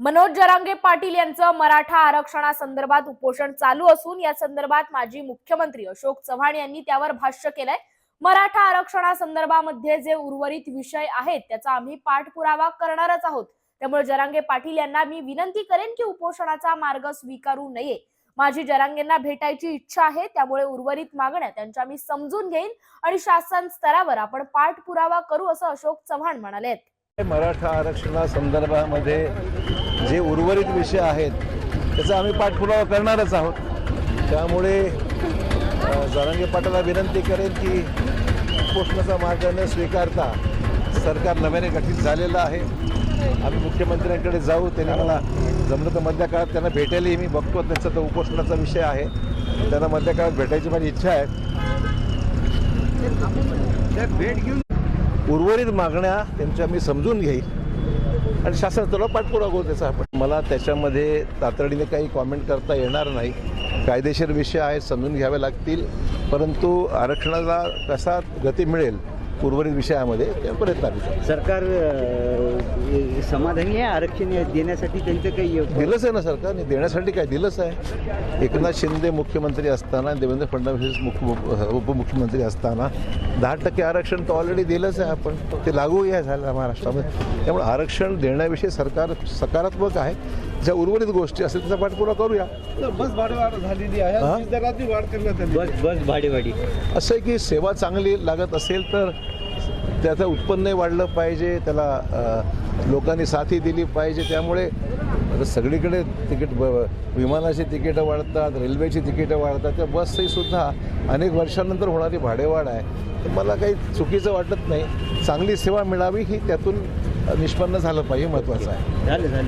मनोज जरांगे पाटील यांचं मराठा आरक्षणासंदर्भात उपोषण चालू असून या संदर्भात माजी मुख्यमंत्री अशोक चव्हाण यांनी त्यावर भाष्य केलंय. मराठा आरक्षणासंदर्भामध्ये जे उर्वरित विषय आहेत त्याचा आम्ही पाठपुरावा करणारच आहोत. त्यामुळे जरांगे पाटील यांना मी विनंती करेन की उपोषणाचा मार्ग स्वीकारू नये. माझी जरांगेंना भेटायची इच्छा आहे त्यामुळे उर्वरित मागण्या त्यांच्या मी समजून घेईन आणि शासन स्तरावर आपण पाठपुरावा करू असं अशोक चव्हाण म्हणाले मराठा आरक्षणासंदर्भामध्ये जे उर्वरित विषय आहेत त्याचा आम्ही पाठपुरावा करणारच आहोत. त्यामुळे जरांगे पाटाला विनंती करेन की उपोषणाचा मार्ग न स्वीकारता सरकार नव्याने गठीत झालेलं आहे. आम्ही मुख्यमंत्र्यांकडे जाऊ त्यांनी मला जमलं तर मधल्या काळात त्यांना भेटायलाही मी बघतो त्यांचा तो उपोषणाचा विषय आहे. त्यांना मधल्या काळात भेटायची माझी इच्छा आहे. भेट घेऊन उर्वरित मागण्या त्यांच्या मी समजून घेईल आणि शासनाला पाठपुरावा करू त्याचा आपण. मला त्याच्यामध्ये तातडीने काही कॉमेंट करता येणार नाही. कायदेशीर विषय आहेत समजून घ्यावे लागतील. परंतु आरक्षणाला कसा गती मिळेल उर्वरित विषयामध्ये त्या प्रयत्न आम्ही करू. सरकार समाधानी आहे? आरक्षण देण्यासाठी त्यांचं काही दिलंच आहे ना सरकारने देण्यासाठी काय दिलंच आहे? एकनाथ शिंदे मुख्यमंत्री असताना देवेंद्र फडणवीस मुख्य उपमुख्यमंत्री असताना दहा टक्के आरक्षण तर ऑलरेडी दिलंच आहे आपण. ते लागूही आहे झालं महाराष्ट्रामध्ये. त्यामुळे आरक्षण देण्याविषयी सरकार सकारात्मक आहे. ज्या उर्वरित गोष्टी असतील त्याचा पाठपुरावा करूया. बस भाडेवाढ झालेली हा? आहे बस बस भाडेवाडी असं आहे की सेवा चांगली लागत असेल तर त्याचं उत्पन्नही वाढलं पाहिजे त्याला लोकांनी साथी दिली पाहिजे त्यामुळे आता सगळीकडे तिकीट ब- विमानाची तिकीटं वाढतात रेल्वेची तिकीटं वाढतात त्या बसही सुद्धा अनेक वर्षांनंतर होणारी भाडेवाढ आहे. तर मला काही चुकीचं वाटत नाही. चांगली सेवा मिळावी ही त्यातून निष्पन्न झालं पाहिजे महत्त्वाचं आहे. झालं झालं.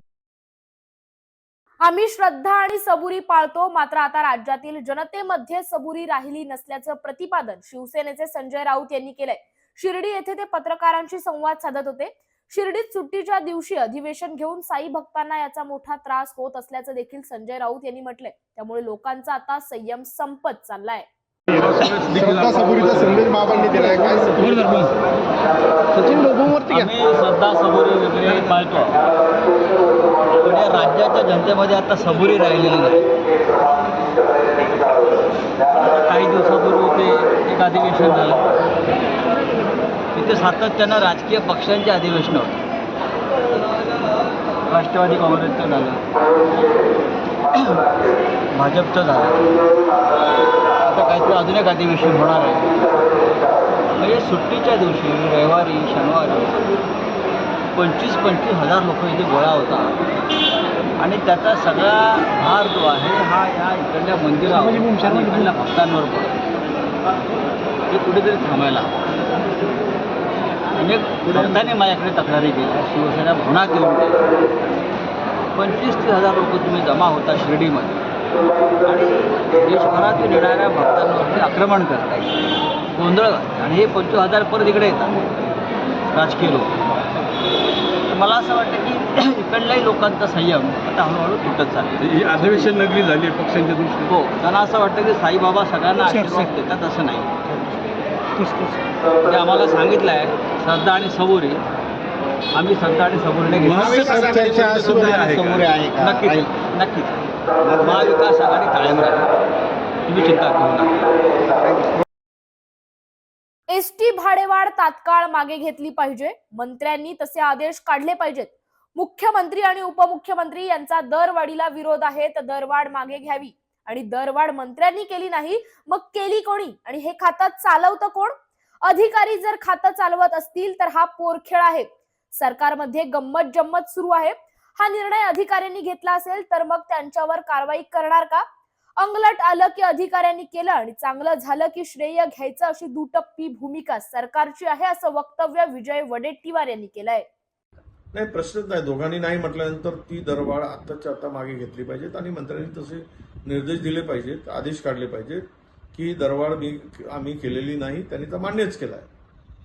आम्ही श्रद्धा आणि सबुरी पाळतो मात्र आता राज्यातील जनतेमध्ये सबुरी राहिली नसल्याचं प्रतिपादन शिवसेनेचे संजय राऊत यांनी केलंय. शिर्डी येथे ते पत्रकारांशी संवाद साधत होते. शिर्डीत सुट्टीच्या दिवशी अधिवेशन घेऊन साई भक्तांना याचा मोठा त्रास होत असल्याचं देखील संजय राऊत यांनी म्हटलंय. त्यामुळे लोकांचा आता संयम संपत चाललाय. श्रद्धा सबुरीचा संदेश बाबांनी दिलाय. काय सचिन? लोगोवरती घ्या. आम्ही श्रद्धा सबुरी वगैरे पाळतो पण या राज्याच्या जनतेमध्ये आता सबुरी राहिलेली नाही. काही दिवसापूर्वी ते एक अधिवेशन झालं. तिथे सातत्यानं राजकीय पक्षांचे अधिवेशन होते. राष्ट्रवादी काँग्रेसचं झालं. भाजपचं झालं. आता काहीतरी अजून एक अधिवेशन होणार आहे. म्हणजे सुट्टीच्या दिवशी रविवारी शनिवारी पंचवीस पंचवीस हजार लोक इथे गोळा होता आणि त्याचा सगळा भार जो आहे हा या इकडल्या मंदिरावर आणि इकडल्या भक्तांवर पडतो. हे कुठेतरी थांबायला. अनेक भक्तांनी माझ्याकडे तक्रारी केल्या शिवसेना भवनात येऊन गेल्या. पंचवीस तीस हजार लोक तुम्ही जमा होता शिर्डीमध्ये. आणि देशभरातून येणाऱ्या भक्तांवरती आक्रमण करताय. गोंधळ. आणि हे पंचवीस हजार परत इकडे येतात. राजकीय लोक. मला असं वाटतं की इकडल्याही लोकांचा संयम आता हळूहळू तुटत चालला ही अधिवेशन नगरी झाली आहे पक्षांच्या दृष्टीने. हो त्यांना असं वाटतं की साईबाबा सगळ्यांना आशीर्वाद देतात असं नाही. ते आम्हाला सांगितलं आहे श्रद्धा आणि सबुरी. आम्ही श्रद्धा आणि सबुरीने घेतली नक्कीच नक्कीच. महाविकास आघाडी कायम राहील. तुम्ही चिंता करू नका. एसटी भाडेवाढ तात्काळ मागे घेतली पाहिजे. मंत्र्यांनी तसे आदेश काढले पाहिजेत. मुख्यमंत्री आणि उपमुख्यमंत्री यांचा दरवाढीला विरोध आहे. तर दरवाढ मागे घ्यावी. आणि दरवाढ मंत्र्यांनी केली नाही मग केली कोणी? आणि हे खातं चालवतं कोण? अधिकारी जर खातं चालवत असतील तर हा पोरखेळ आहे. सरकारमध्ये गंमत जम्मत सुरू आहे. हा निर्णय अधिकाऱ्यांनी घेतला असेल तर मग त्यांच्यावर कारवाई करणार का? अंगलट आलं की अधिकाऱ्यांनी केलं आणि चांगलं झालं की श्रेय घ्यायचं अशी दुटप्पी भूमिका सरकारची आहे असं वक्तव्य विजय वडेट्टीवार यांनी केलंय. नाही प्रश्नच नाही. दोघांनी नाही म्हटल्यानंतर ती दरवाढ आत्ताच्या आता मागे घेतली पाहिजेत आणि मंत्र्यांनी तसे निर्देश दिले पाहिजेत आदेश काढले पाहिजेत की दरवाढ मी आम्ही केलेली नाही त्यांनी तर मान्यच केला आहे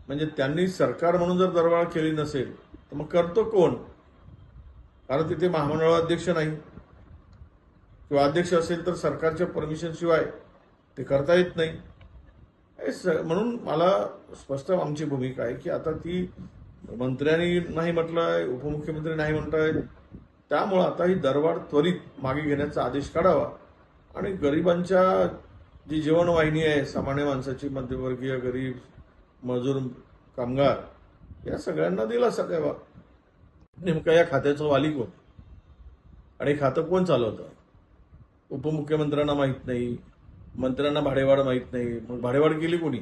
म्हणजे त्यांनी सरकार म्हणून जर दरवाढ केली नसेल तर मग करतो कोण? कारण तिथे महामंडळ अध्यक्ष नाही. किंवा अध्यक्ष असेल तर सरकारच्या परमिशन शिवाय ते करता येत नाही. म्हणून मला स्पष्ट आमची भूमिका आहे की आता ती मंत्र्यांनी नाही म्हटलंय उपमुख्यमंत्री नाही म्हणतायत. त्यामुळं आता ही दरवाढ त्वरित मागे घेण्याचा आदेश काढावा. आणि गरिबांच्या जी जीवनवाहिनी आहे सामान्य माणसाची मध्यमवर्गीय गरीब मजूर कामगार या सगळ्यांना दिलासा द्यावा नेमका या खात्याचं वाली कोण? आणि खातं कोण चालवतं? उपमुख्यमंत्र्यांना माहीत नाही मंत्र्यांना भाडेवाढ माहीत नाही. मग भाडेवाढ केली कोणी?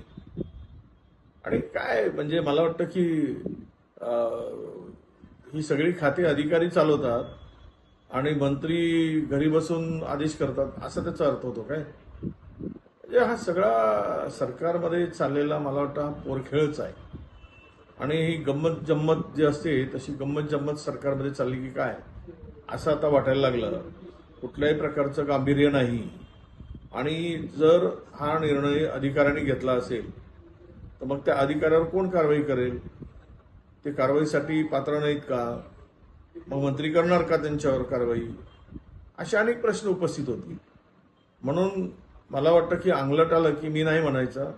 आणि काय म्हणजे मला वाटतं की ही सगळी खाती अधिकारी चालवतात आणि मंत्री घरी बसून आदेश करतात असा त्याचा अर्थ होतो काय? म्हणजे हा सगळा सरकारमध्ये चाललेला मला वाटतं हा पोरखेळच आहे. आणि ही गंमत जम्मत जी असते तशी गंमत जम्मत सरकारमध्ये चालली की काय? असं आता वाटायला लागलं. कुठल्याही प्रकारचं गांभीर्य नाही. आणि जर हा निर्णय अधिकाऱ्यांनी घेतला असेल तर मग त्या अधिकाऱ्यावर कोण कारवाई करेल? ते कारवाईसाठी पात्र नाहीत का? मग मंत्री करणार का त्यांच्यावर कारवाई? असे अनेक प्रश्न उपस्थित होतील म्हणून मला वाटतं की अंगलट आलं की मी नाही म्हणायचं.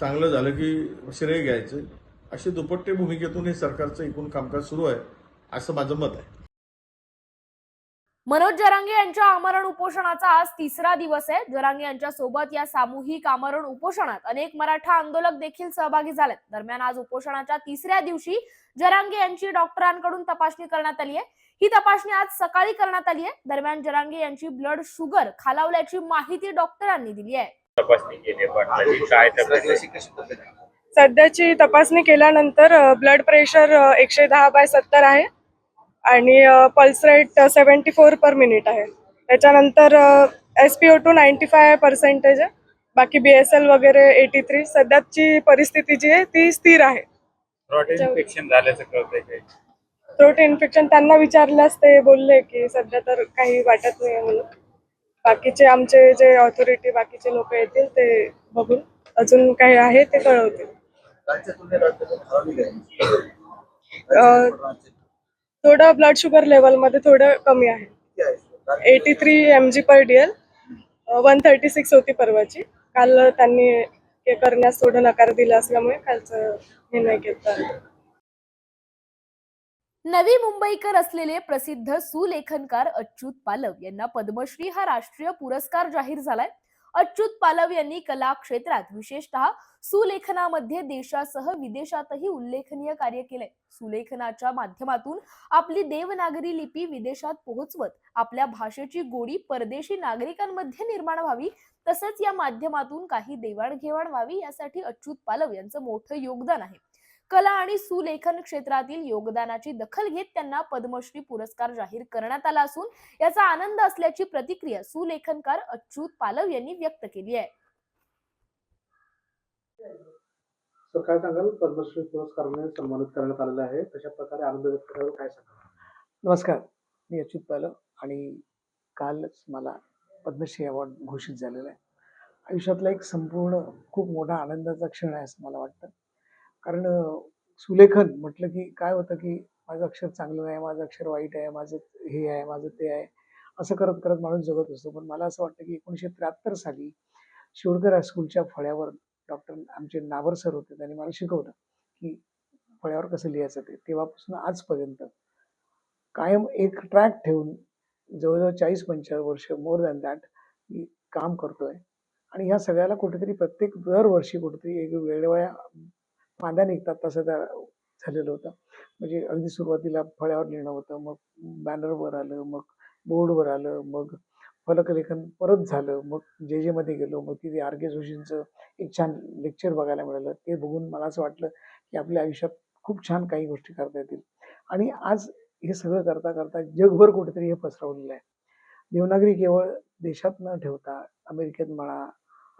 चांगलं झालं की श्रेय घ्यायचं. असे दुपट्टे भूमिकेतून हे सरकारचं एकूण कामकाज सुरू आहे असं माझं मत आहे. मनोज जरांगे यांच्या आमरण उपोषणाचा आज तिसरा दिवस आहे. जरांगे यांच्या सोबत या सामूहिक आमरण उपोषणात अनेक मराठा आंदोलक देखील सहभागी झालेत. दरम्यान आज उपोषणाच्या तिसऱ्या दिवशी जरांगे यांची डॉक्टरांकडून तपासणी करण्यात आली आहे. ही तपासणी आज सकाळी करण्यात आली आहे. दरम्यान जरांगे यांची ब्लड शुगर खालावल्याची माहिती डॉक्टरांनी दिली तपासणी केली आहे? सध्याची तपासणी केल्यानंतर ब्लड प्रेशर एकशे दहा बाय सत्तर आहे. आणि pulse rate seventy four per minute आहे. त्याच्यानंतर S P O two ninety five percentage आहे. बाकी बी एस एल वगैरे एटी थ्री सध्याची परिस्थिती जी आहे ती स्थिर आहे. थ्रोट इन्फेक्शन त्यांना विचारल्यास ते बोलले की सध्या तर काही वाटत नाही म्हणून. बाकीचे आमचे जे ऑथॉरिटी बाकीचे लोक येतील ते बघून अजून काही आहे ते कळवतील. अं, थोडं ब्लड शुगर लेवलमध्ये थोडं कमी आहे. Eighty three M G per D L one thirty six होती परवाची. काल त्यांनी हे करण्यास थोडं नकार दिला असल्यामुळे कालचं हे नाही घेतलं नवी मुंबईकर असलेले प्रसिद्ध सुलेखनकार अच्युत पालव यांना पद्मश्री हा राष्ट्रीय पुरस्कार जाहीर झालाय. अच्युत पालव यांनी कला क्षेत्रात विशेषतः सुलेखनामध्ये देशासह विदेशातही उल्लेखनीय कार्य केले सुलेखनाच्या माध्यमातून आपली देवनागरी लिपी विदेशात पोहोचवत आपल्या भाषेची गोडी परदेशी नागरिकांमध्ये निर्माण व्हावी तसंच या माध्यमातून काही देवाणघेवाण व्हावी यासाठी अच्युत पालव यांचं मोठं योगदान आहे. कला आणि सुलेखन क्षेत्रातील योगदानाची दखल घेत त्यांना पद्मश्री पुरस्कार जाहीर करण्यात आला असून याचा आनंद असल्याची प्रतिक्रिया सुलेखनकार अच्युत पालव यांनी व्यक्त केली आहे. काय सांगाल पद्मश्री पुरस्काराने सन्मानित करण्यात आलेलं आहे. तशा प्रकारे आनंद व्यक्त करायला काय सांगाल? नमस्कार मी अच्युत पालव आणि कालच मला पद्मश्री अवॉर्ड घोषित झालेला आहे. आयुष्यातला एक संपूर्ण खूप मोठा आनंदाचा क्षण आहे असं मला वाटतं. कारण सुलेखन म्हटलं की काय होतं की माझं अक्षर चांगलं नाही माझं अक्षर वाईट आहे माझं हे आहे माझं ते आहे असं करत करत माणूस जगत असतो. पण मला असं वाटतं की एकोणीसशे त्र्याहत्तर साली शिवडकर हायस्कूलच्या फळ्यावर डॉक्टर आमचे नावर सर होते त्यांनी मला शिकवलं की फळ्यावर कसं लिहायचं ते. तेव्हापासून आजपर्यंत कायम एक ट्रॅक ठेवून जवळजवळ चाळीस पंचाळीस वर्ष मोर दॅन दॅट मी काम करतोय. आणि ह्या सगळ्याला कुठेतरी प्रत्येक दरवर्षी कुठेतरी एक वेगवेगळ्या फांद्या निघतात तसं त्या झालेलं होतं. म्हणजे अगदी सुरुवातीला फळ्यावर लिहिणं होतं मग बॅनरवर आलं मग बोर्डवर आलं मग फलकलेखन परत झालं मग जे जेमध्ये गेलो मग तिथे आर के जोशींचं एक छान लेक्चर बघायला मिळालं. ते बघून मला असं वाटलं की आपल्या आयुष्यात खूप छान काही गोष्टी करता येतील. आणि आज हे सगळं करता करता जगभर कुठेतरी हे पसरवलेलं आहे. देवनागरी केवळ देशात न ठेवता अमेरिकेत म्हणा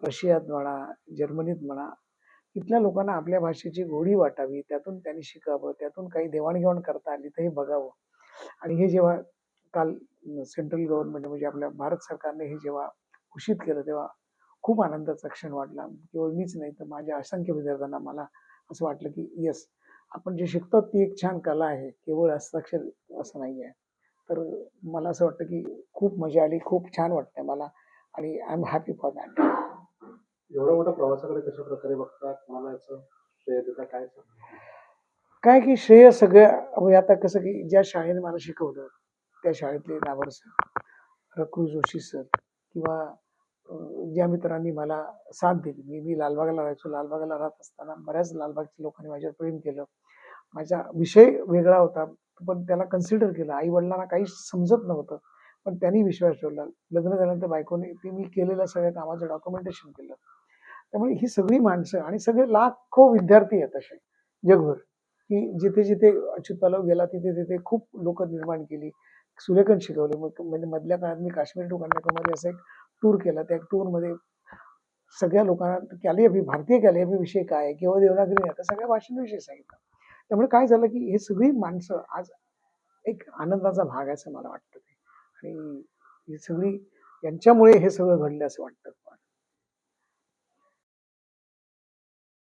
रशियात म्हणा जर्मनीत म्हणा तिथल्या लोकांना आपल्या भाषेची गोडी वाटावी त्यातून त्यांनी शिकावं त्यातून काही देवाणघेवाण करता आली तर हे बघावं. आणि हे जेव्हा काल सेंट्रल गव्हर्नमेंट म्हणजे आपल्या भारत सरकारने हे जेव्हा घोषित केलं तेव्हा खूप आनंदाचा क्षण वाटला. केवळ मीच नाही तर माझ्या असंख्य विद्यार्थ्यांना मला असं वाटलं की येस आपण जे शिकतो ती एक छान कला आहे केवळ हस्ताक्षर असं नाही आहे. तर मला असं वाटतं की खूप मजा आली खूप छान वाटतंय मला. आणि I am happy for that एवढा मोठा प्रवासाकडे कशा प्रकारे बघतात? कोणाला याचं श्रेय देता काय काय की श्रेय सगळं म्हणजे आता कसं की ज्या शाळेने मला शिकवलं त्या शाळेतले नावर सर रघु जोशी सर किंवा ज्या मित्रांनी मला साथ दिली. मी मी लालबागला राहायचो. लालबागला राहत असताना बऱ्याच लालबागच्या लोकांनी माझ्यावर प्रेम केलं. माझा विषय वेगळा होता पण त्याला कन्सिडर केलं. आई वडिलांना काही समजत नव्हतं पण त्यांनी विश्वास ठेवला. लग्न झाल्यानंतर बायकोने ते मी केलेल्या सगळ्या कामाचं डॉक्युमेंटेशन केलं. त्यामुळे ही सगळी माणसं आणि सगळे लाखो विद्यार्थी आहेत असे जगभर. की जिथे जिथे अच्युत पालव गेला तिथे तिथे खूप लोक निर्माण केली. सुलेखन शिकवले. मग म्हणजे मधल्या काळात मी काश्मीर टू कन्याकुमारी असा एक टूर केला. त्या टूरमध्ये सगळ्या लोकांना कॅलिअपी भारतीय कॅलिअपी विषय काय आहे? किंवा देवनागरी आता सगळ्या भाषांविषयी सांगितलं. त्यामुळे काय झालं की हे सगळी माणसं आज एक आनंदाचा भाग आहे असं मला वाटतं आणि ही सगळी यांच्यामुळे हे सगळं घडलं असं वाटतं.